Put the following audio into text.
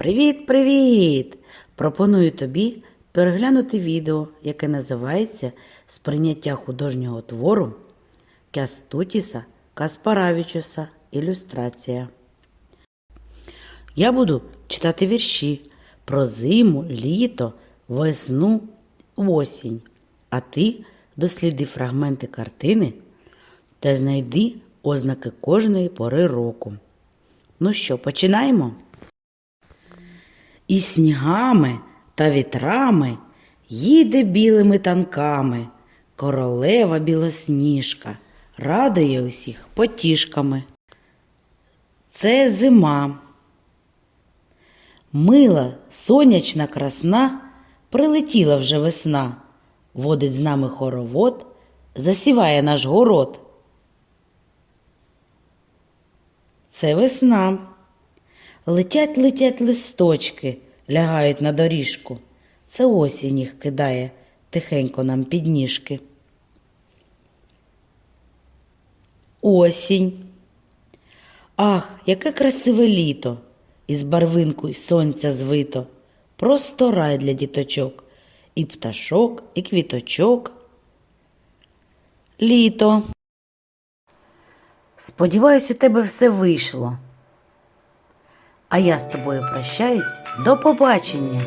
Привіт-привіт! Пропоную тобі переглянути відео, яке називається Сприйняття художнього твору Кястутіса Каспаравічуса Ілюстрація. Я буду читати вірші про зиму, літо, весну, осінь. А ти досліди фрагменти картини та знайди ознаки кожної пори року. Ну що, починаємо? І снігами та вітрами їде білими танками королева білосніжка, радує усіх потішками. Це зима. Мила сонячна красна, прилетіла вже весна, водить з нами хоровод, засіває наш город. Це весна. Летять, летять листочки, лягають на доріжку. Це осінь їх кидає тихенько нам під ніжки. Осінь. Ах, яке красиве літо, із барвинку й сонця звито. Просто рай для діточок, і пташок, і квіточок. Літо. Сподіваюсь, у тебе все вийшло. А я з тобою прощаюсь. До побачення!